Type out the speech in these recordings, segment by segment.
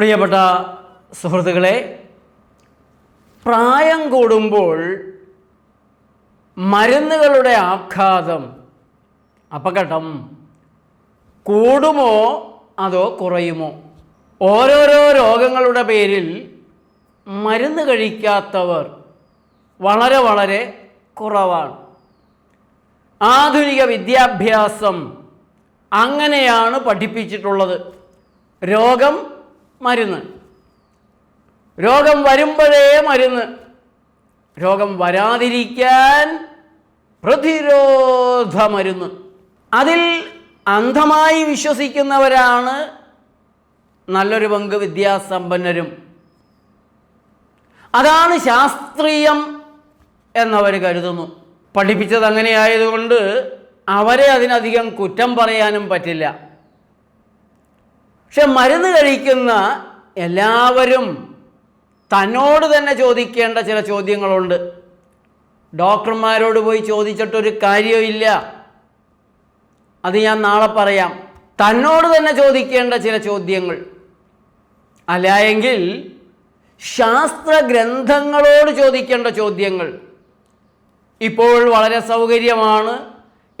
പ്രിയപ്പെട്ട സുഹൃത്തുക്കളെ പ്രായം കൂടുമ്പോൾ മരുന്നുകളുടെ ആഘാതം അപകടം കൂടുമോ അതോ കുറയുമോ? ഓരോരോ രോഗങ്ങളുടെ പേരിൽ മരുന്ന് കഴിക്കാത്തവർ വളരെ വളരെ കുറവാണ്. ആധുനിക വിദ്യാഭ്യാസം അങ്ങനെയാണ് പഠിപ്പിച്ചിട്ടുള്ളത്. രോഗം മരുന്ന്. രോഗം വരുമ്പോഴേ മരുന്ന്. രോഗം വരാതിരിക്കാൻ പ്രതിരോധ മരുന്ന്. അതിൽ അന്ധമായി വിശ്വസിക്കുന്നവരാണ് നല്ലൊരു പങ്ക് വിദ്യാസമ്പന്നരും. അതാണ് ശാസ്ത്രീയം എന്നവർ കരുതുന്നു. പഠിപ്പിച്ചത് അങ്ങനെയായതുകൊണ്ട് അവരെ അതിനധികം കുറ്റം പറയാനും പറ്റില്ല. പക്ഷെ മരുന്ന് കഴിക്കുന്ന എല്ലാവരും തന്നോട് തന്നെ ചോദിക്കേണ്ട ചില ചോദ്യങ്ങളുണ്ട്. ഡോക്ടർമാരോട് പോയി ചോദിച്ചിട്ടൊരു കാര്യമില്ല അത് ഞാൻ നാളെ പറയാം. തന്നോട് തന്നെ ചോദിക്കേണ്ട ചില ചോദ്യങ്ങൾ. അല്ലായെങ്കിൽ ശാസ്ത്ര ഗ്രന്ഥങ്ങളോട് ചോദിക്കേണ്ട ചോദ്യങ്ങൾ. ഇപ്പോൾ വളരെ സൗകര്യമാണ്.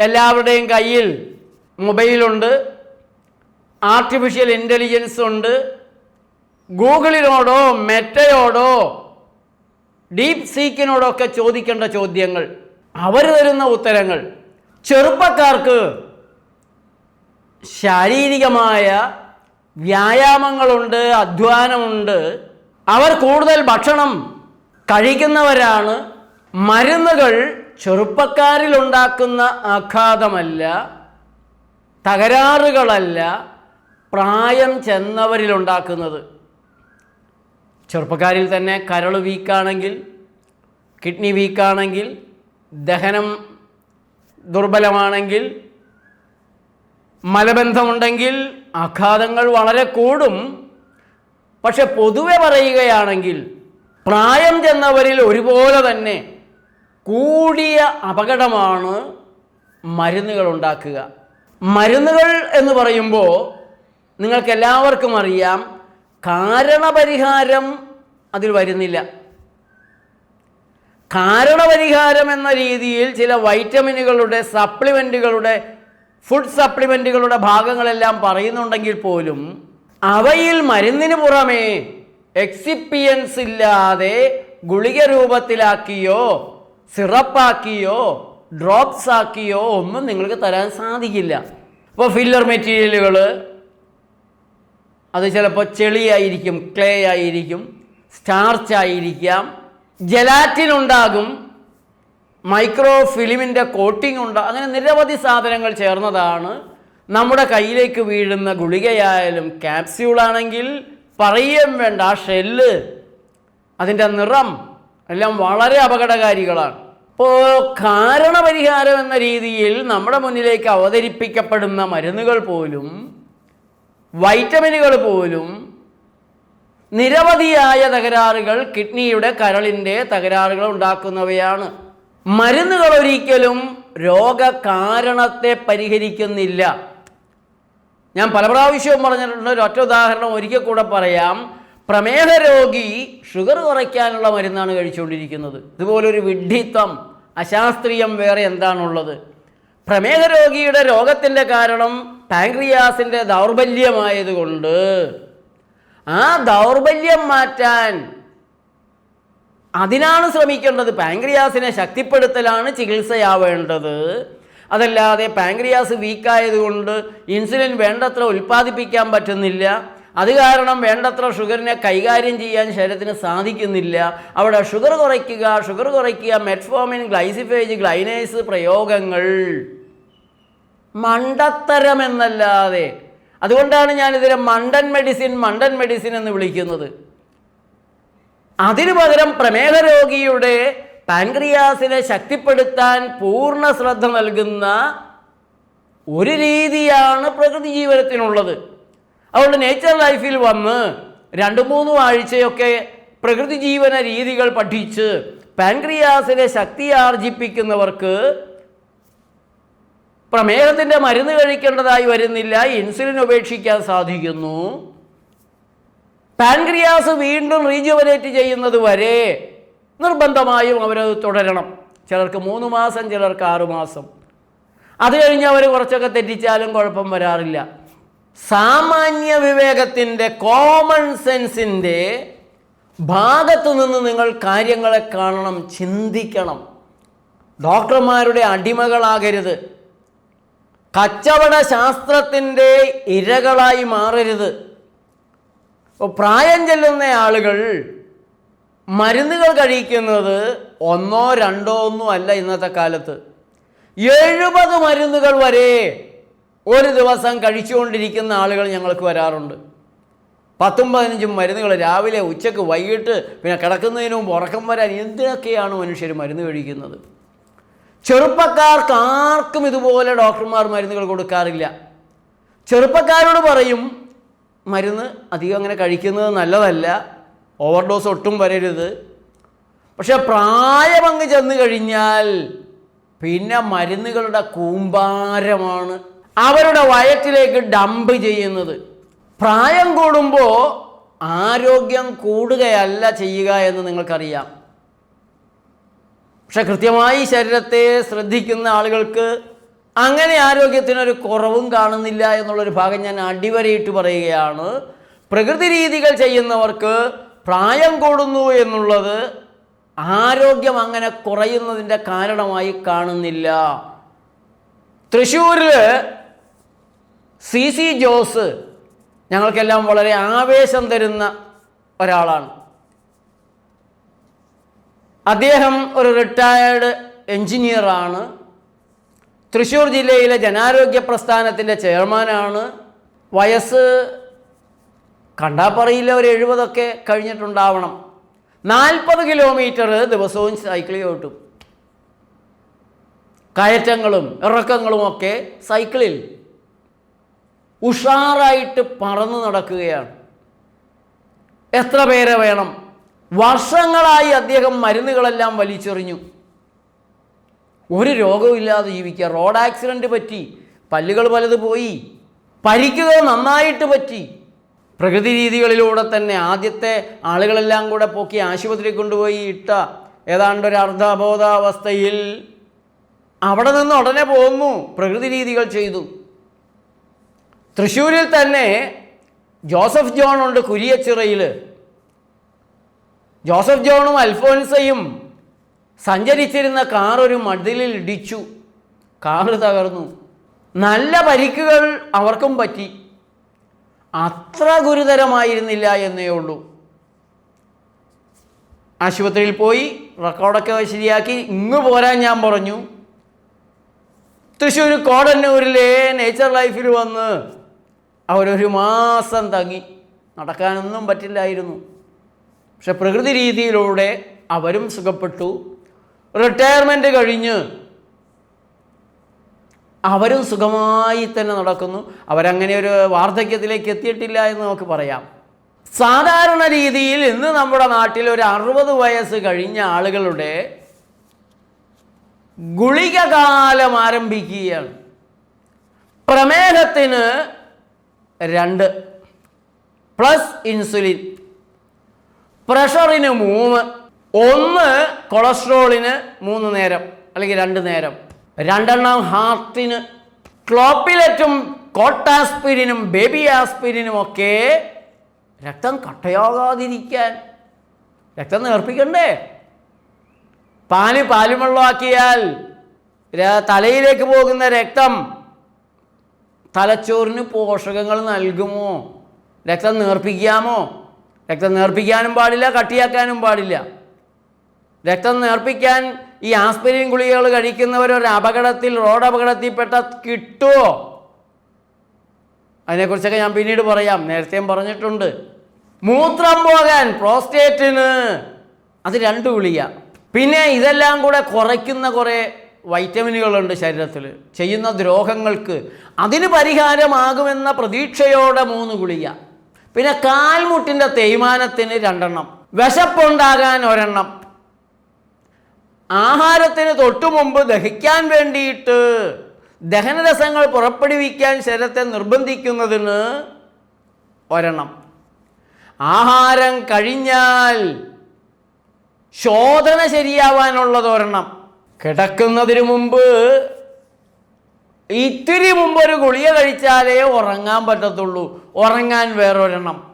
എല്ലാവരുടെയും കയ്യിൽ മൊബൈലുണ്ട്. ആർട്ടിഫിഷ്യൽ ഇന്റലിജൻസ് ഉണ്ട്. ഗൂഗിളിനോടോ മെറ്റയോടോ ഡീപ് സീക്കിനോടോ ഒക്കെ ചോദിക്കേണ്ട ചോദ്യങ്ങൾ. അവർ തരുന്ന ഉത്തരങ്ങൾ. ചെറുപ്പക്കാർക്ക് ശാരീരികമായ വ്യായാമങ്ങളുണ്ട് അധ്വാനമുണ്ട്. അവർ കൂടുതൽ ഭക്ഷണം കഴിക്കുന്നവരാണ്. മരുന്നുകൾ ചെറുപ്പക്കാരിൽ ഉണ്ടാക്കുന്ന ആഘാതമല്ല തകരാറുകളല്ല പ്രായം ചെന്നവരിലുണ്ടാക്കുന്നത്. ചെറുപ്പക്കാരിൽ തന്നെ കരൾ വീക്കാണെങ്കിൽ കിഡ്നി വീക്കാണെങ്കിൽ ദഹനം ദുർബലമാണെങ്കിൽ മലബന്ധമുണ്ടെങ്കിൽ ആഘാതങ്ങൾ വളരെ കൂടും. പക്ഷെ പൊതുവെ പറയുകയാണെങ്കിൽ പ്രായം ചെന്നവരിൽ ഒരുപോലെ തന്നെ കൂടിയ അപകടമാണ് മരുന്നുകൾ ഉണ്ടാക്കുക. മരുന്നുകൾ എന്ന് പറയുമ്പോൾ നിങ്ങൾക്ക് എല്ലാവർക്കും അറിയാം കാരണപരിഹാരം അതിൽ വരുന്നില്ല. കാരണപരിഹാരം എന്ന രീതിയിൽ ചില വൈറ്റമിനുകളുടെ സപ്ലിമെന്റുകളുടെ ഫുഡ് സപ്ലിമെന്റുകളുടെ ഭാഗങ്ങളെല്ലാം പറയുന്നുണ്ടെങ്കിൽ പോലും അവയിൽ മരുന്നിന് പുറമേ എക്സിപ്പിയൻസ് ഇല്ലാതെ ഗുളിക രൂപത്തിലാക്കിയോ സിറപ്പാക്കിയോ ഡ്രോപ്സ് ആക്കിയോ ഒന്നും നിങ്ങൾക്ക് തരാൻ സാധിക്കില്ല. ഇപ്പോൾ ഫില്ലർ മെറ്റീരിയലുകൾ അത് ചിലപ്പോൾ ചെളിയായിരിക്കും ക്ലേ ആയിരിക്കും സ്റ്റാർച്ച് ആയിരിക്കാം ജലാറ്റിൻ ഉണ്ടാകും മൈക്രോ ഫിലിമിന്റെ കോട്ടിംഗ് ഉണ്ടാകും അങ്ങനെ നിരവധി സാധനങ്ങൾ ചേർന്നതാണ്. നമ്മുടെ കയ്യിലേക്ക് വീഴുന്ന ഗുളികയായാലും ക്യാപ്സ്യൂളാണെങ്കിൽ പറയുകയും വേണ്ട ആ ഷെല്ല് അതിന്റെ നിറം എല്ലാം വളരെ അപകടകാരികളാണ്. ഇപ്പോൾ കാരണപരിഹാരം എന്ന രീതിയിൽ നമ്മുടെ മുന്നിലേക്ക് അവതരിപ്പിക്കപ്പെടുന്ന മരുന്നുകൾ പോലും വൈറ്റമിനുകൾ പോലും നിരവധിയായ തകരാറുകൾ കിഡ്നിയുടെ കരളിന്റെ തകരാറുകൾ ഉണ്ടാക്കുന്നവയാണ്. മരുന്നുകൾ ഒരിക്കലും രോഗകാരണത്തെ പരിഹരിക്കുന്നില്ല. ഞാൻ പല പ്രാവശ്യവും പറഞ്ഞിട്ടുണ്ട് ഒരൊറ്റ ഉദാഹരണം ഒരിക്കൽ കൂടെ പറയാം. പ്രമേഹ രോഗി ഷുഗർ കുറയ്ക്കാനുള്ള മരുന്നാണ് കഴിച്ചുകൊണ്ടിരിക്കുന്നത്. ഇതുപോലൊരു വിഡ്ഢിത്വം അശാസ്ത്രീയം വേറെ എന്താണുള്ളത്? പ്രമേഹ രോഗിയുടെ രോഗത്തിന്റെ കാരണം പാങ്ക്രിയാസിന്റെ ദൗർബല്യമായതുകൊണ്ട് ആ ദൗർബല്യം മാറ്റാൻ അതിനാണ് ശ്രമിക്കേണ്ടത്. പാങ്ക്രിയാസിനെ ശക്തിപ്പെടുത്തലാണ് ചികിത്സയാവേണ്ടത്. അതല്ലാതെ പാങ്ക്രിയാസ് വീക്കായതുകൊണ്ട് ഇൻസുലിൻ വേണ്ടത്ര ഉൽപ്പാദിപ്പിക്കാൻ പറ്റുന്നില്ല. അത് കാരണം വേണ്ടത്ര ഷുഗറിനെ കൈകാര്യം ചെയ്യാൻ ശരീരത്തിന് സാധിക്കുന്നില്ല. അവിടെ ഷുഗർ കുറയ്ക്കുക ഷുഗർ കുറയ്ക്കുക മെറ്റ്ഫോമിൻ ഗ്ലൈസിഫേജ് ഗ്ലൈനേസ് പ്രയോഗങ്ങൾ. മണ്ടത്തരമെന്നല്ലാതെ. അതുകൊണ്ടാണ് ഞാനിതിനെ മണ്ടൻ മെഡിസിൻ മണ്ടൻ മെഡിസിൻ എന്ന് വിളിക്കുന്നത്. അതിനു പകരം പ്രമേഹ രോഗിയുടെ പാൻക്രിയാസിനെ ശക്തിപ്പെടുത്താൻ പൂർണ ശ്രദ്ധ നൽകുന്ന ഒരു രീതിയാണ് പ്രകൃതി ജീവനത്തിനുള്ളത്. അതുകൊണ്ട് നേച്ചർ ലൈഫിൽ വന്ന് രണ്ട് മൂന്ന് ആഴ്ചയൊക്കെ പ്രകൃതി ജീവന രീതികൾ പഠിച്ച് പാൻക്രിയാസിനെ ശക്തി ആർജിപ്പിക്കുന്നവർക്ക് പ്രമേഹത്തിന്റെ മരുന്ന് കഴിക്കേണ്ടതായി വരുന്നില്ല ഇൻസുലിൻ ഉപേക്ഷിക്കാൻ സാധിക്കുന്നു. പാൻക്രിയാസ് വീണ്ടും റീജുവനേറ്റ് ചെയ്യുന്നത് വരെ നിർബന്ധമായും അവരത് തുടരണം. ചിലർക്ക് മൂന്ന് മാസം ചിലർക്ക് ആറു മാസം. അത് കഴിഞ്ഞ് അവർ കുറച്ചൊക്കെ തെറ്റിച്ചാലും കുഴപ്പം വരാറില്ല. സാമാന്യ വിവേകത്തിന്റെ കോമൺ സെൻസിന്റെ ഭാഗത്തു നിന്ന് നിങ്ങൾ കാര്യങ്ങളെ കാണണം ചിന്തിക്കണം. ഡോക്ടർമാരുടെ അടിമകളാകരുത്. കച്ചവട ശാസ്ത്രത്തിന്റെ ഇരകളായി മാറരുത്. ഇപ്പോൾ പ്രായം ചെല്ലുന്ന ആളുകൾ മരുന്നുകൾ കഴിക്കുന്നത് ഒന്നോ രണ്ടോ ഒന്നും അല്ല ഇന്നത്തെ കാലത്ത്. എഴുപത് മരുന്നുകൾ വരെ ഒരു ദിവസം കഴിച്ചുകൊണ്ടിരിക്കുന്ന ആളുകൾ ഞങ്ങൾക്ക് വരാറുണ്ട്. പത്തും പതിനഞ്ചും മരുന്നുകൾ രാവിലെ ഉച്ചയ്ക്ക് വൈകിട്ട് പിന്നെ കിടക്കുന്നതിന് ഉറക്കം വരാൻ എന്തിനൊക്കെയാണ് മനുഷ്യർ മരുന്ന് കഴിക്കുന്നത്? ചെറുപ്പക്കാർക്ക് ആർക്കും ഇതുപോലെ ഡോക്ടർമാർ മരുന്നുകൾ കൊടുക്കാറില്ല. ചെറുപ്പക്കാരോട് പറയും മരുന്ന് അധികം അങ്ങനെ കഴിക്കുന്നത് നല്ലതല്ല ഓവർഡോസ് ഒട്ടും വരരുത്. പക്ഷെ പ്രായമങ്ങ് ചെന്ന് കഴിഞ്ഞാൽ പിന്നെ മരുന്നുകളുടെ കൂമ്പാരമാണ് അവരുടെ വയറ്റിലേക്ക് ഡംപ് ചെയ്യുന്നത്. പ്രായം കൂടുമ്പോൾ ആരോഗ്യം കൂടുകയല്ല ചെയ്യുക എന്ന് നിങ്ങൾക്കറിയാം. പക്ഷെ കൃത്യമായി ശരീരത്തെ ശ്രദ്ധിക്കുന്ന ആളുകൾക്ക് അങ്ങനെ ആരോഗ്യത്തിനൊരു കുറവും കാണുന്നില്ല എന്നുള്ളൊരു ഭാഗം ഞാൻ അടിവരയിട്ട് പറയുകയാണ്. പ്രകൃതി രീതികൾ ചെയ്യുന്നവർക്ക് പ്രായം കൂടുന്നു എന്നുള്ളത് ആരോഗ്യം അങ്ങനെ കുറയുന്നതിന്റെ കാരണമായി കാണുന്നില്ല. തൃശ്ശൂരിൽ സി സി ജോസ് ഞങ്ങൾക്കെല്ലാം വളരെ ആവേശം തരുന്ന ഒരാളാണ്. അദ്ദേഹം ഒരു റിട്ടയേർഡ് എഞ്ചിനീയറാണ് തൃശ്ശൂർ ജില്ലയിലെ ജനാരോഗ്യ പ്രസ്ഥാനത്തിന്റെ ചെയർമാനാണ് വയസ്സ് കണ്ടാൽ പറയില്ല ഒരു എഴുപതൊക്കെ കഴിഞ്ഞിട്ടുണ്ടാവണം. നാൽപ്പത് കിലോമീറ്റർ ദിവസവും സൈക്കിൾ ഓട്ടും. കയറ്റങ്ങളും ഇറക്കങ്ങളും ഒക്കെ സൈക്കിളിൽ ഉഷാറായിട്ട് പറന്നു നടക്കുകയാണ്. എത്ര പേരെ വേണം? വർഷങ്ങളായി അദ്ദേഹം മരുന്നുകളെല്ലാം വലിച്ചെറിഞ്ഞു. ഒരു രോഗമില്ലാതെ ജീവിക്കുക. റോഡ് ആക്സിഡന്റ് പറ്റി. പല്ലുകൾ പലത് പോയി. പരിക്കുകൾ നന്നായിട്ട് പറ്റി. പ്രകൃതി രീതികളിലൂടെ തന്നെ ആദ്യത്തെ ആളുകളെല്ലാം കൂടെ പൊക്കി ആശുപത്രി കൊണ്ടുപോയി ഇട്ട ഏതാണ്ട് ഒരു അർദ്ധബോധാവസ്ഥയിൽ അവിടെ നിന്ന് ഉടനെ പോന്നു പ്രകൃതി രീതികൾ ചെയ്തു. തൃശ്ശൂരിൽ തന്നെ ജോസഫ് ജോൺ ഉണ്ട് കുരിയച്ചിറയിൽ ജോസഫ് ജോണും അൽഫോൻസയും സഞ്ചരിച്ചിരുന്ന കാർ ഒരു മതിലിൽ ഇടിച്ചു. കാർ തകർന്നു. നല്ല പരിക്കുകൾ അവർക്കും പറ്റി. അത്ര ഗുരുതരമായിരുന്നില്ല എന്നേ ഉള്ളൂ. ആശുപത്രിയിൽ പോയി റെക്കോർഡൊക്കെ ശരിയാക്കി. ഇങ്ങ് പോരാൻ ഞാൻ പറഞ്ഞു. തൃശ്ശൂർ കോടന്നൂരിലെ നേച്ചർ ലൈഫിൽ വന്ന് അവരൊരു മാസം തങ്ങി. നടക്കാനൊന്നും പറ്റില്ലായിരുന്നു. പക്ഷെ പ്രകൃതി രീതിയിലൂടെ അവരും സുഖപ്പെട്ടു. റിട്ടയർമെന്റ് കഴിഞ്ഞ് അവരും സുഖമായി തന്നെ നടക്കുന്നു. അവരങ്ങനെ ഒരു വാർദ്ധക്യത്തിലേക്ക് എത്തിയിട്ടില്ല എന്ന് നമുക്ക് പറയാം. സാധാരണ രീതിയിൽ ഇന്ന് നമ്മുടെ നാട്ടിൽ ഒരു അറുപത് വയസ്സ് കഴിഞ്ഞ ആളുകളുടെ ഗുളിക കാലം ആരംഭിക്കുകയാണ്. പ്രമേഹത്തിന് രണ്ട് പ്ലസ് ഇൻസുലിൻ പ്രഷറിന് മൂന്ന് ഒന്ന് കൊളസ്ട്രോളിന് മൂന്ന് നേരം അല്ലെങ്കിൽ രണ്ട് നേരം. രണ്ടെണ്ണം ഹാർട്ടിന് ക്ലോപ്പിലറ്റും കോട്ടാസ്പിരിനും ബേബി ആസ്പിരിനും ഒക്കെ രക്തം കട്ടയാകാതിരിക്കാൻ. രക്തം നേർപ്പിക്കണ്ടേ? പാൽ പാലും വെള്ളമാക്കിയാൽ തലയിലേക്ക് പോകുന്ന രക്തം തലച്ചോറിന് പോഷകങ്ങൾ നൽകുമോ? രക്തം നേർപ്പിക്കാമോ? രക്തം നേർപ്പിക്കാനും പാടില്ല കട്ടിയാക്കാനും പാടില്ല. രക്തം നേർപ്പിക്കാൻ ഈ ആസ്പിരിൻ ഗുളികകൾ കഴിക്കുന്നവർ ഒരു അപകടത്തിൽ റോഡ് അപകടത്തിൽപ്പെട്ട കിട്ടുമോ അതിനെക്കുറിച്ചൊക്കെ ഞാൻ പിന്നീട് പറയാം. നേരത്തെയും പറഞ്ഞിട്ടുണ്ട്. മൂത്രം പോകാൻ പ്രോസ്റ്റേറ്റിന്. അത് രണ്ട് ഗുളിക. പിന്നെ ഇതെല്ലാം കൂടെ കുറയ്ക്കുന്ന കുറേ വൈറ്റമിനുകളുണ്ട് ശരീരത്തിൽ. ചെയ്യുന്ന ദ്രോഹങ്ങൾക്ക്. അതിന് പരിഹാരമാകുമെന്ന പ്രതീക്ഷയോടെ മൂന്ന് ഗുളിക. പിന്നെ കാൽമുട്ടിന്റെ തേയ്മാനത്തിന് രണ്ടെണ്ണം. വിശപ്പുണ്ടാകാൻ ഒരെണ്ണം. ആഹാരത്തിന് തൊട്ടു മുമ്പ് ദഹിക്കാൻ വേണ്ടിയിട്ട് ദഹനരസങ്ങൾ പുറപ്പെടുവിക്കാൻ ശരീരത്തെ നിർബന്ധിക്കുന്നതിന് ഒരെണ്ണം. ആഹാരം കഴിഞ്ഞാൽ ശോധന ശരിയാവാനുള്ളത് ഒരെണ്ണം. കിടക്കുന്നതിന് മുമ്പ് ഇത്തിരി മുമ്പ് ഒരു ഗുളിക കഴിച്ചാലേ ഉറങ്ങാൻ പറ്റത്തുള്ളൂ. ഉറങ്ങാൻ വേറൊരെണ്ണം.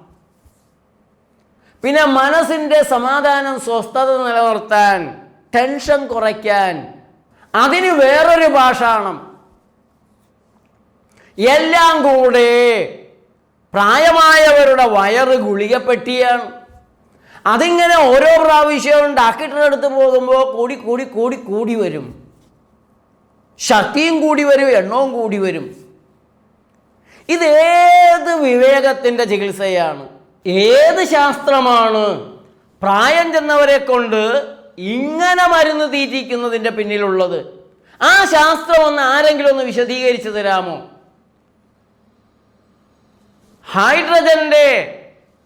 പിന്നെ മനസ്സിന്റെ സമാധാനം സ്വസ്ഥത നിലനിർത്താൻ ടെൻഷൻ കുറയ്ക്കാൻ. അതിന് വേറൊരു ഭാഷാണ്. എല്ലാം കൂടെ പ്രായമായവരുടെ വയറ് ഗുളികപ്പെട്ടിയാണ്. അതിങ്ങനെ ഓരോ പ്രാവശ്യവും ഡാക്ടറുടെ അടുത്ത് പോകുമ്പോൾ കൂടി കൂടി കൂടി കൂടി വരും. ശക്തിയും കൂടി വരും എണ്ണവും കൂടി വരും. ഇതേത് വിവേകത്തിന്റെ ചികിത്സയാണ്? ഏത് ശാസ്ത്രമാണ്? പ്രായം ചെന്നവരെ കൊണ്ട് ഇങ്ങനെ മരുന്ന് തീറ്റിക്കുന്നതിന്റെ പിന്നിലുള്ളത്. ആ ശാസ്ത്രം ഒന്ന് ആരെങ്കിലും ഒന്ന് വിശദീകരിച്ചു തരാമോ? ഹൈഡ്രജന്റെ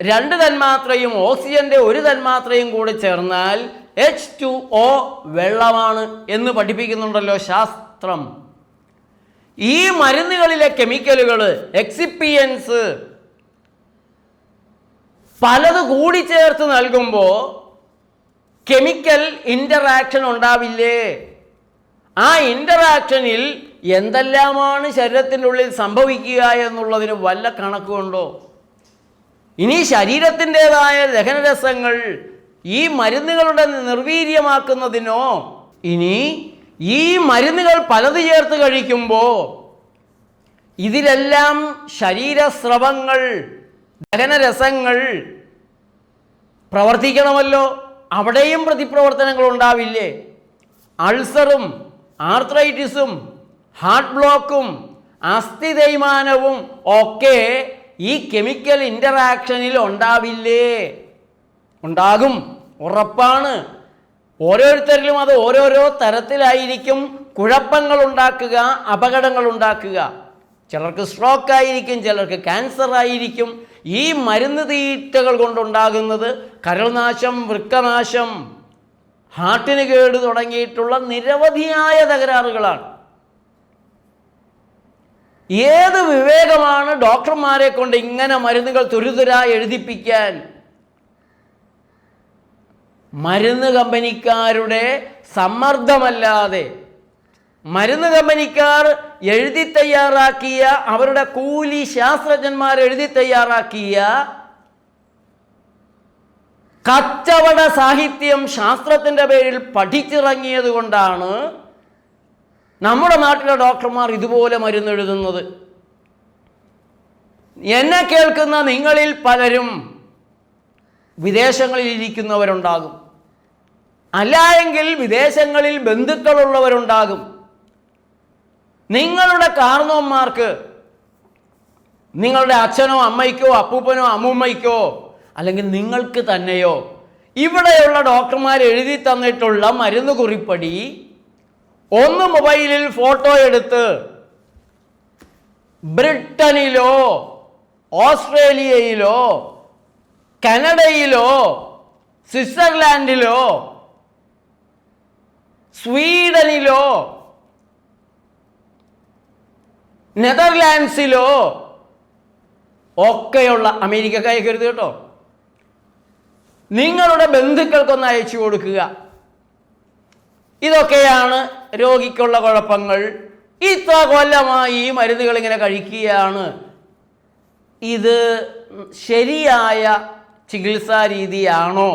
രണ്ട് തന്മാത്രയും ഓക്സിജന്റെ ഒരു തന്മാത്രയും കൂടെ ചേർന്നാൽ എച്ച് ടു ഒ വെള്ളമാണ് എന്ന് പഠിപ്പിക്കുന്നുണ്ടല്ലോ ശാസ്ത്രം ഈ മരുന്നുകളിലെ കെമിക്കലുകൾ എക്സിപ്പിയൻസ് പലത് കൂടിച്ചേർത്ത് നൽകുമ്പോൾ കെമിക്കൽ ഇന്ററാക്ഷൻ ഉണ്ടാവില്ലേ? ആ ഇന്ററാക്ഷനിൽ എന്തെല്ലാമാണ് ശരീരത്തിന്റെ ഉള്ളിൽ സംഭവിക്കുക എന്നുള്ളതിന് വല്ല കണക്കുണ്ടോ ഇനി ശരീരത്തിന്റെതായ ദഹനരസങ്ങൾ ഈ മരുന്നുകളുടെ നിർവീര്യമാക്കുന്നതിനോ ഇനി ഈ മരുന്നുകൾ പലത് ചേർത്ത് കഴിക്കുമ്പോൾ ഇതിലെല്ലാം ശരീരസ്രവങ്ങൾ ദഹനരസങ്ങൾ പ്രവർത്തിക്കണമല്ലോ. അവിടെയും പ്രതിപ്രവർത്തനങ്ങൾ ഉണ്ടാവില്ലേ? അൾസറും ആർത്രൈറ്റിസും ഹാർട്ട് ബ്ലോക്കും അസ്ഥി തേയ്മാനവും ഒക്കെ ഈ കെമിക്കൽ ഇന്ററാക്ഷനിൽ ഉണ്ടാവില്ലേ? ഉണ്ടാകും. ഉറപ്പാണ്. ഓരോരുത്തരിലും അത് ഓരോരോ തരത്തിലായിരിക്കും കുഴപ്പങ്ങൾ ഉണ്ടാക്കുക അപകടങ്ങൾ ഉണ്ടാക്കുക ചിലർക്ക് സ്ട്രോക്ക് ആയിരിക്കും ചിലർക്ക് ക്യാൻസർ ആയിരിക്കും. ഈ മരുന്ന് തീറ്റകൾ കൊണ്ടുണ്ടാകുന്നത് കരൾനാശം വൃക്കനാശം ഹാർട്ടിന് കേട് തുടങ്ങിയിട്ടുള്ള നിരവധിയായ തകരാറുകളാണ്. ഏത് വിവേകമാണ് ഡോക്ടർമാരെ കൊണ്ട് ഇങ്ങനെ മരുന്നുകൾ തുരുതുര എഴുതിപ്പിക്കാൻ? മരുന്ന് കമ്പനിക്കാരുടെ സമ്മർദ്ദമല്ലാതെ മരുന്ന് കമ്പനിക്കാർ എഴുതി തയ്യാറാക്കിയ അവരുടെ കൂലി ശാസ്ത്രജ്ഞന്മാർ എഴുതി തയ്യാറാക്കിയ കച്ചവട സാഹിത്യം ശാസ്ത്രത്തിന്റെ പേരിൽ പഠിച്ചിറങ്ങിയത് കൊണ്ടാണ് നമ്മുടെ നാട്ടിലെ ഡോക്ടർമാർ ഇതുപോലെ മരുന്ന് എഴുതുന്നത്. എന്നെ കേൾക്കുന്ന നിങ്ങളിൽ പലരും വിദേശങ്ങളിൽ ഇരിക്കുന്നവരുണ്ടാകും. അല്ല എങ്കിൽ വിദേശങ്ങളിൽ ബന്ധുക്കളുള്ളവരുണ്ടാകും. നിങ്ങളുടെ കാർന്നോന്മാർക്ക് നിങ്ങളുടെ അച്ഛനോ അമ്മയ്ക്കോ അപ്പൂപ്പനോ അമ്മൂമ്മയ്ക്കോ അല്ലെങ്കിൽ നിങ്ങൾക്ക് തന്നെയോ ഇവിടെയുള്ള ഡോക്ടർമാർ എഴുതി തന്നിട്ടുള്ള മരുന്ന് കുറിപ്പടി ഒന്ന് മൊബൈലിൽ ഫോട്ടോ എടുത്ത് ബ്രിട്ടനിലോ ഓസ്ട്രേലിയയിലോ കനഡയിലോ സ്വിറ്റ്സർലാൻഡിലോ സ്വീഡനിലോ നെതർലാൻഡ്സിലോ ഒക്കെയുള്ള അമേരിക്കക്ക് അയക്കരുത് കേട്ടോ. നിങ്ങളുടെ ബന്ധുക്കൾക്കൊന്ന് അയച്ചു കൊടുക്കുക. ഇതൊക്കെയാണ് രോഗിക്കുള്ള കുഴപ്പങ്ങൾ. ഇത്ര കൊല്ലമായി ഈ മരുന്നുകൾ ഇങ്ങനെ കഴിക്കുകയാണ്. ഇത് ശരിയായ ചികിത്സാ രീതിയാണോ?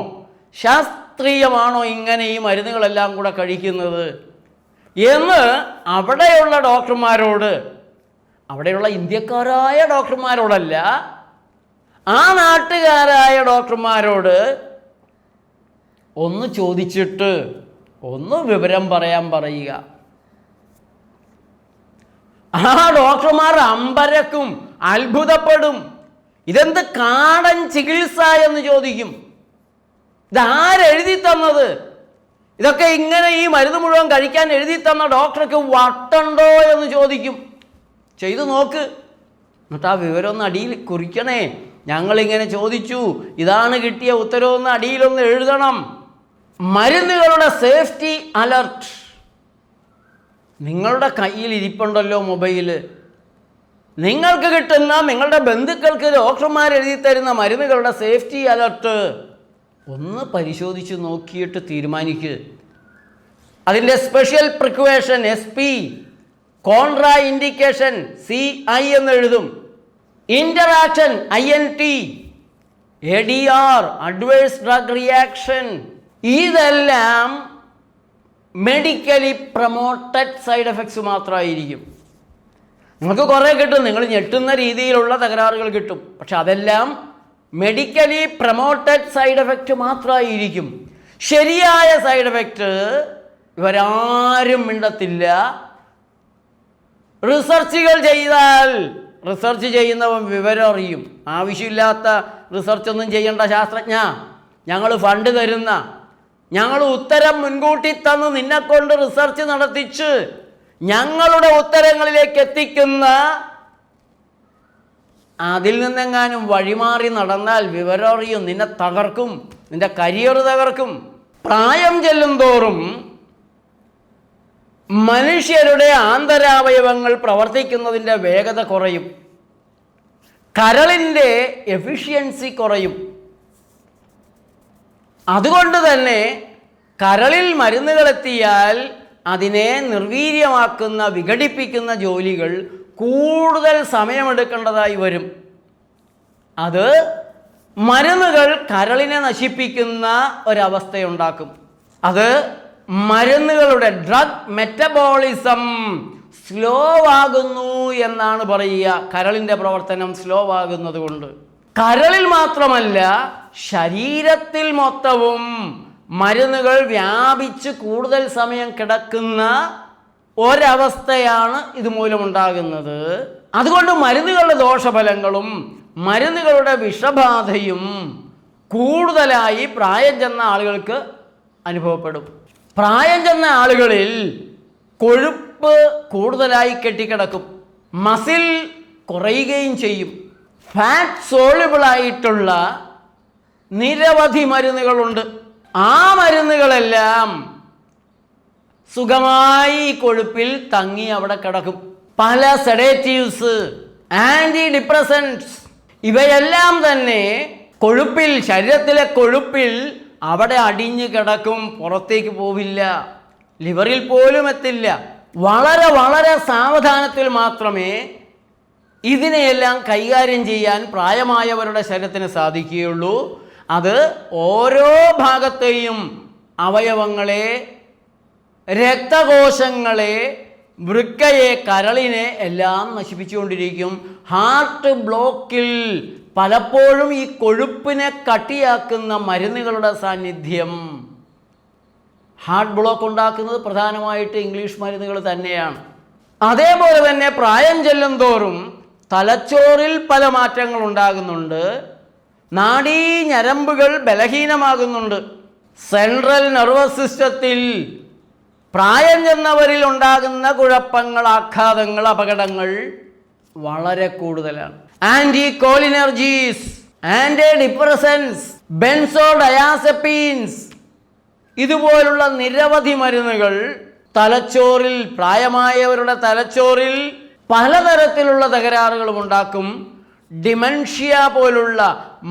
ശാസ്ത്രീയമാണോ ഇങ്ങനെ ഈ മരുന്നുകളെല്ലാം കൂടെ കഴിക്കുന്നത്? എന്ന് അവിടെയുള്ള ഡോക്ടർമാരോട് അവിടെയുള്ള ഇന്ത്യക്കാരായ ഡോക്ടർമാരോടല്ല ആ നാട്ടുകാരായ ഡോക്ടർമാരോട് ഒന്ന് ചോദിച്ചിട്ട് ഒന്ന് വിവരം പറയാൻ പറയുക. ആ ഡോക്ടർമാർ അമ്പരക്കും അത്ഭുതപ്പെടും. ഇതെന്ത് കാടൻ ചികിത്സ എന്ന് ചോദിക്കും. ഇതാരെഴുതി തന്നത്? ഇതൊക്കെ ഇങ്ങനെ ഈ മരുന്ന് മുഴുവൻ കഴിക്കാൻ എഴുതി തന്ന ഡോക്ടർക്ക് വട്ടുണ്ടോ എന്ന് ചോദിക്കും. ചെയ്തു നോക്ക്. എന്നിട്ട് ആ വിവരം ഒന്ന് അടിയിൽ കുറിക്കണേ. ഞങ്ങളിങ്ങനെ ചോദിച്ചു ഇതാണ് കിട്ടിയ ഉത്തരവൊന്ന് അടിയിലൊന്ന് എഴുതണം. മരുന്നുകളുടെ സേഫ്റ്റി അലർട്ട്. നിങ്ങളുടെ കയ്യിൽ ഇരിപ്പുണ്ടല്ലോ മൊബൈൽ. നിങ്ങൾക്ക് കിട്ടുന്ന നിങ്ങളുടെ ബന്ധുക്കൾക്ക് ഡോക്ടർമാർ എഴുതി തരുന്ന മരുന്നുകളുടെ സേഫ്റ്റി അലർട്ട്. ഒന്ന് പരിശോധിച്ച് നോക്കിയിട്ട് തീരുമാനിക്കുക അതിന്റെ special precaution S P contraindication C I എന്ന് എഴുതും. Interaction I N T A D R adverse drug reaction ഇതെല്ലാം മെഡിക്കലി പ്രൊമോട്ടഡ് സൈഡ് എഫക്ട്സ് മാത്രമായിരിക്കും നിങ്ങൾക്ക് കുറേ കിട്ടും. നിങ്ങൾ ഞെട്ടുന്ന രീതിയിലുള്ള തകരാറുകൾ കിട്ടും. പക്ഷെ അതെല്ലാം മെഡിക്കലി പ്രൊമോട്ടഡ് സൈഡ് എഫക്റ്റ് മാത്രമായിരിക്കും ശരിയായ സൈഡ് എഫക്റ്റ് ഇവരാരും മിണ്ടത്തില്ല. റിസർച്ചുകൾ ചെയ്താൽ റിസർച്ച് ചെയ്യുന്നവൻ വിവരം അറിയും. ആവശ്യമില്ലാത്ത റിസർച്ച് ഒന്നും ചെയ്യേണ്ട ശാസ്ത്രജ്ഞ. ഞങ്ങൾ ഫണ്ട് തരുന്ന. ഞങ്ങൾ ഉത്തരം മുൻകൂട്ടി തന്ന് നിന്നെക്കൊണ്ട് റിസർച്ച് നടത്തിച്ച് ഞങ്ങളുടെ ഉത്തരങ്ങളിലേക്ക് എത്തിക്കുന്ന അതിൽ നിന്നെങ്ങാനും വഴിമാറി നടന്നാൽ വിവരം അറിയും നിന്നെ തകർക്കും. നിന്റെ കരിയർ തകർക്കും. പ്രായം ചെല്ലും തോറും മനുഷ്യരുടെ ആന്തരാവയവങ്ങൾ പ്രവർത്തിക്കുന്നതിന്റെ വേഗത കുറയും. കരളിന്റെ എഫിഷ്യൻസി കുറയും. അതുകൊണ്ട് തന്നെ കരളിൽ മരുന്നുകളെത്തിയാൽ അതിനെ നിർവീര്യമാക്കുന്ന വിഘടിപ്പിക്കുന്ന ജോലികൾ കൂടുതൽ സമയമെടുക്കേണ്ടതായി വരും. അത് മരുന്നുകൾ കരളിനെ നശിപ്പിക്കുന്ന ഒരവസ്ഥയുണ്ടാക്കും. അത് മരുന്നുകളുടെ ഡ്രഗ് മെറ്റബോളിസം സ്ലോ ആകുന്നു എന്നാണ് പറയുക. കരളിന്റെ പ്രവർത്തനം സ്ലോ ആകുന്നത് കൊണ്ട്. കരളിൽ മാത്രമല്ല ശരീരത്തിൽ മൊത്തവും മരുന്നുകൾ വ്യാപിച്ച് കൂടുതൽ സമയം കിടക്കുന്ന ഒരവസ്ഥയാണ് ഇതുമൂലമുണ്ടാകുന്നത് അതുകൊണ്ട് മരുന്നുകളുടെ ദോഷഫലങ്ങളും മരുന്നുകളുടെ വിഷബാധയും കൂടുതലായി പ്രായം ചെന്ന ആളുകൾക്ക് അനുഭവപ്പെടും. പ്രായം ചെന്ന ആളുകളിൽ കൊഴുപ്പ് കൂടുതലായി കെട്ടിക്കിടക്കും. മസിൽ കുറയുകയും ചെയ്യും. ഫാറ്റ് സോളിബിളായിട്ടുള്ള നിരവധി മരുന്നുകളുണ്ട്. ആ മരുന്നുകളെല്ലാം സുഖമായി കൊഴുപ്പിൽ തങ്ങി അവിടെ കിടക്കും. പല സെഡേറ്റീവ്സ് ആന്റി ഡിപ്രസൻസ് ഇവയെല്ലാം തന്നെ കൊഴുപ്പിൽ ശരീരത്തിലെ കൊഴുപ്പിൽ അവിടെ അടിഞ്ഞു കിടക്കും പുറത്തേക്ക് പോവില്ല ലിവറിൽ പോലും എത്തില്ല. വളരെ വളരെ സാവധാനത്തിൽ മാത്രമേ ഇതിനെയെല്ലാം കൈകാര്യം ചെയ്യാൻ പ്രായമായവരുടെ ശരീരത്തിന് സാധിക്കുകയുള്ളൂ. അത് ഓരോ ഭാഗത്തെയും അവയവങ്ങളെ രക്തകോശങ്ങളെ വൃക്കയെ കരളിനെ എല്ലാം നശിപ്പിച്ചുകൊണ്ടിരിക്കും. ഹാർട്ട് ബ്ലോക്കിൽ പലപ്പോഴും ഈ കൊഴുപ്പിനെ കട്ടിയാക്കുന്ന മരുന്നുകളുടെ സാന്നിധ്യം. ഹാർട്ട് ബ്ലോക്ക് ഉണ്ടാക്കുന്നത് പ്രധാനമായിട്ട് ഇംഗ്ലീഷ് മരുന്നുകൾ തന്നെയാണ്. അതേപോലെ തന്നെ പ്രായം ചെല്ലും തോറും തലച്ചോറിൽ പല മാറ്റങ്ങൾ ഉണ്ടാകുന്നുണ്ട്. നാഡീ ഞരമ്പുകൾ ബലഹീനമാകുന്നുണ്ട്. സെൻട്രൽ നെർവസ് സിസ്റ്റത്തിൽ പ്രായം ചെന്നവരിൽ ഉണ്ടാകുന്ന കുഴപ്പങ്ങൾ ആഘാതങ്ങൾ അപകടങ്ങൾ വളരെ കൂടുതലാണ്. Anti cholinergics anti depressants benzodiazepines ഇതുപോലുള്ള നിരവധി മരുന്നുകൾ തലച്ചോറിൽ പ്രായമായവരുടെ തലച്ചോറിൽ പലതരത്തിലുള്ള തകരാറുകളും ഉണ്ടാക്കും. ഡിമൻഷ്യ പോലുള്ള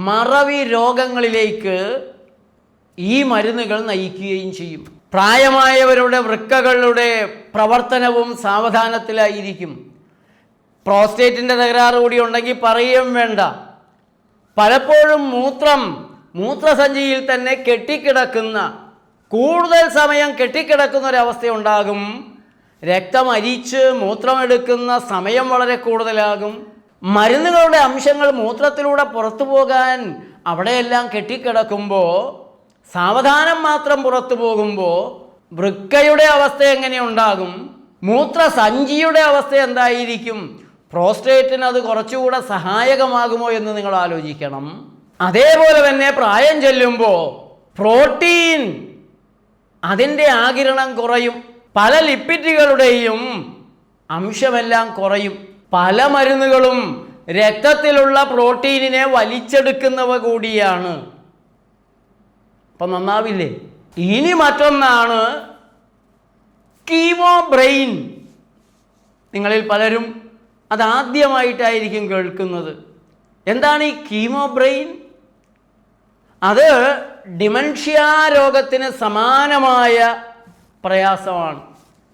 മറവി രോഗങ്ങളിലേക്ക് ഈ മരുന്നുകൾ നയിക്കുകയും ചെയ്യും. പ്രായമായവരുടെ വൃക്കകളുടെ പ്രവർത്തനവും സാവധാനത്തിലായിരിക്കും. പ്രോസ്റ്റേറ്റിന്റെ തകരാറ് കൂടി ഉണ്ടെങ്കിൽ പറയുകയും വേണ്ട. പലപ്പോഴും മൂത്രം മൂത്രസഞ്ചിയിൽ തന്നെ കെട്ടിക്കിടക്കുന്ന കൂടുതൽ സമയം കെട്ടിക്കിടക്കുന്ന ഒരവസ്ഥയുണ്ടാകും രക്തം അരിച്ച് മൂത്രമെടുക്കുന്ന സമയം വളരെ കൂടുതലാകും. മരുന്നുകളുടെ അംശങ്ങൾ മൂത്രത്തിലൂടെ പുറത്തു പോകാൻ അവിടെയെല്ലാം കെട്ടിക്കിടക്കുമ്പോൾ സാവധാനം മാത്രം പുറത്തു പോകുമ്പോൾ വൃക്കയുടെ അവസ്ഥ എങ്ങനെ ഉണ്ടാകും? മൂത്രസഞ്ചിയുടെ അവസ്ഥ എന്തായിരിക്കും? പ്രോസ്റ്റേറ്റിന് അത് കുറച്ചുകൂടെ സഹായകമാകുമോ എന്ന് നിങ്ങൾ ആലോചിക്കണം. അതേപോലെ തന്നെ പ്രായം ചെല്ലുമ്പോൾ പ്രോട്ടീൻ അതിന്റെ ആകിരണം കുറയും. പല ലിപ്പിറ്റുകളുടെയും അംശമെല്ലാം കുറയും. പല മരുന്നുകളും രക്തത്തിലുള്ള പ്രോട്ടീനിനെ വലിച്ചെടുക്കുന്നവ കൂടിയാണ്. അപ്പം നന്നാവില്ലേ? ഇനി മറ്റൊന്നാണ് കീമോ ബ്രെയിൻ. നിങ്ങളിൽ പലരും അതാദ്യമായിട്ടായിരിക്കും കേൾക്കുന്നത്. എന്താണ് ഈ കീമോ ബ്രെയിൻ? അത് ഡിമൻഷ്യ രോഗത്തിന് സമാനമായ പ്രയാസമാണ്.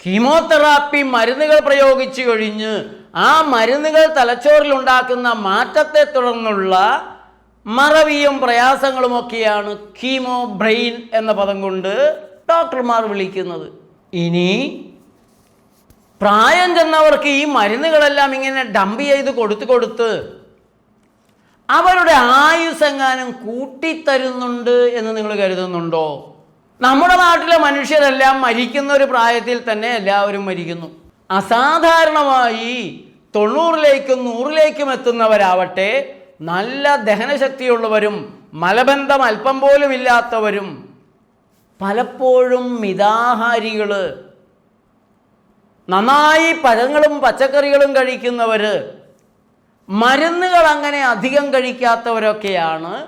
കീമോതെറാപ്പി മരുന്നുകൾ പ്രയോഗിച്ചു കഴിഞ്ഞ് ആ മരുന്നുകൾ തലച്ചോറിൽ ഉണ്ടാക്കുന്ന മാറ്റത്തെ തുടർന്നുള്ള മറവിയും പ്രയാസങ്ങളുമൊക്കെയാണ് കീമോ ബ്രെയിൻ എന്ന പദം കൊണ്ട് ഡോക്ടർമാർ വിളിക്കുന്നത്. ഇനി പ്രായം ചെന്നവർക്ക് ഈ മരുന്നുകളെല്ലാം ഇങ്ങനെ ഡംപ് ചെയ്ത് കൊടുത്തു കൊടുത്ത് അവരുടെ ആയുസെങ്ങാനും കൂട്ടിത്തരുന്നുണ്ട് എന്ന് നിങ്ങൾ കരുതുന്നുണ്ടോ? നമ്മുടെ നാട്ടിലെ മനുഷ്യരെല്ലാം മരിക്കുന്ന ഒരു പ്രായത്തിൽ തന്നെ എല്ലാവരും മരിക്കുന്നു. അസാധാരണമായി തൊണ്ണൂറിലേക്കും നൂറിലേക്കും എത്തുന്നവരാവട്ടെ നല്ല ദഹനശക്തിയുള്ളവരും മലബന്ധം അല്പം പോലും ഇല്ലാത്തവരും പലപ്പോഴും മിതാഹാരികൾ നന്നായി പഴങ്ങളും പച്ചക്കറികളും കഴിക്കുന്നവർ മരുന്നുകൾ അങ്ങനെ അധികം കഴിക്കാത്തവരൊക്കെയാണ്.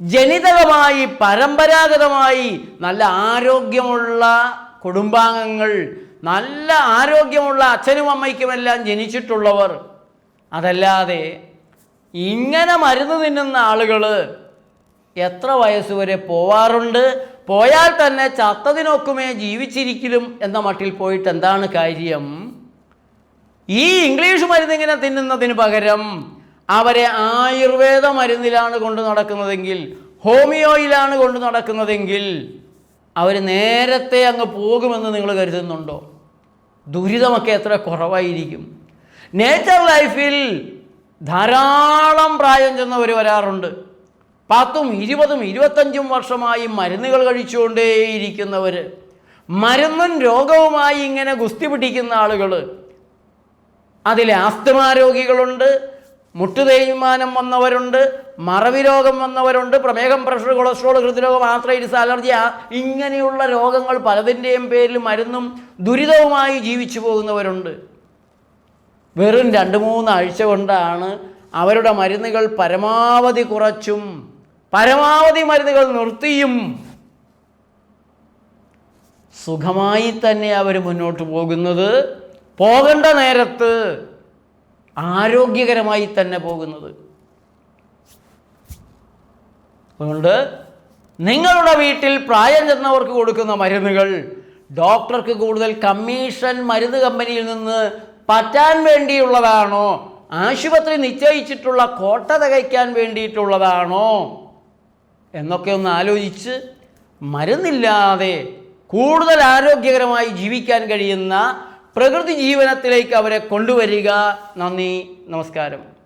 ജനിതകമായി പരമ്പരാഗതമായി നല്ല ആരോഗ്യമുള്ള കുടുംബാംഗങ്ങൾ നല്ല ആരോഗ്യമുള്ള അച്ഛനും അമ്മയ്ക്കുമെല്ലാം ജനിച്ചിട്ടുള്ളവർ. അതല്ലാതെ ഇങ്ങനെ മരുന്ന് തിന്നുന്ന ആളുകൾ എത്ര വയസ്സ് വരെ പോവാറുണ്ട്? പോയാൽ തന്നെ ചത്തതിനൊക്കുമേ ജീവിച്ചിരിക്കലും എന്ന മട്ടിൽ പോയിട്ട് എന്താണ് കാര്യം? ഈ ഇംഗ്ലീഷ് മരുന്ന് ഇങ്ങനെ തിന്നുന്നതിന് പകരം അവരെ ആയുർവേദ മരുന്നിലാണ് കൊണ്ടു നടക്കുന്നതെങ്കിൽ ഹോമിയോയിലാണ് കൊണ്ടു നടക്കുന്നതെങ്കിൽ അവർ നേരത്തെ അങ്ങ് പോകുമെന്ന് നിങ്ങൾ കരുതുന്നുണ്ടോ? ദുരിതമൊക്കെ എത്ര കുറവായിരിക്കും. നേച്ചർ ലൈഫിൽ ധാരാളം പ്രായം ചെന്നവർ വരാറുണ്ട്. പത്തും ഇരുപതും ഇരുപത്തഞ്ചും വർഷമായി മരുന്നുകൾ കഴിച്ചുകൊണ്ടേയിരിക്കുന്നവർ മരുന്നും രോഗവുമായി ഇങ്ങനെ ഗുസ്തി പിടിക്കുന്ന ആളുകൾ അതിൽ ആസ്തമ രോഗികളുണ്ട് മുട്ടുതേയ്മാനം വന്നവരുണ്ട് മറവി രോഗം വന്നവരുണ്ട് പ്രമേഹം പ്രഷർ കൊളസ്ട്രോൾ ഹൃദ്രോഗം ആത്രൈറ്റിസ് അലർജി ഇങ്ങനെയുള്ള രോഗങ്ങൾ പലതിന്റെയും പേരിൽ മരുന്നും ദുരിതവുമായി ജീവിച്ചു പോകുന്നവരുണ്ട്. വെറും രണ്ട് മൂന്നാഴ്ച കൊണ്ടാണ് അവരുടെ മരുന്നുകൾ പരമാവധി കുറച്ചും പരമാവധി മരുന്നുകൾ നിർത്തിയും. സുഖമായി തന്നെ അവർ മുന്നോട്ട് പോകുന്നത് പോകേണ്ട നേരത്ത് ആരോഗ്യകരമായി തന്നെ പോകുന്നത്. അതുകൊണ്ട് നിങ്ങളുടെ വീട്ടിൽ പ്രായം ചെന്നവർക്ക് കൊടുക്കുന്ന മരുന്നുകൾ ഡോക്ടർക്ക് കൂടുതൽ കമ്മീഷൻ മരുന്ന് കമ്പനിയിൽ നിന്ന് പറ്റാൻ വേണ്ടിയുള്ളതാണോ? ആശുപത്രി നിശ്ചയിച്ചിട്ടുള്ള കോട്ട തികയ്ക്കാൻ വേണ്ടിയിട്ടുള്ളതാണോ? എന്നൊക്കെ ഒന്ന് ആലോചിച്ച് മരുന്നില്ലാതെ കൂടുതൽ ആരോഗ്യകരമായി ജീവിക്കാൻ കഴിയുന്ന പ്രകൃതി ജീവനത്തിലേക്ക് അവരെ കൊണ്ടുവരിക. നന്ദി നമസ്കാരം.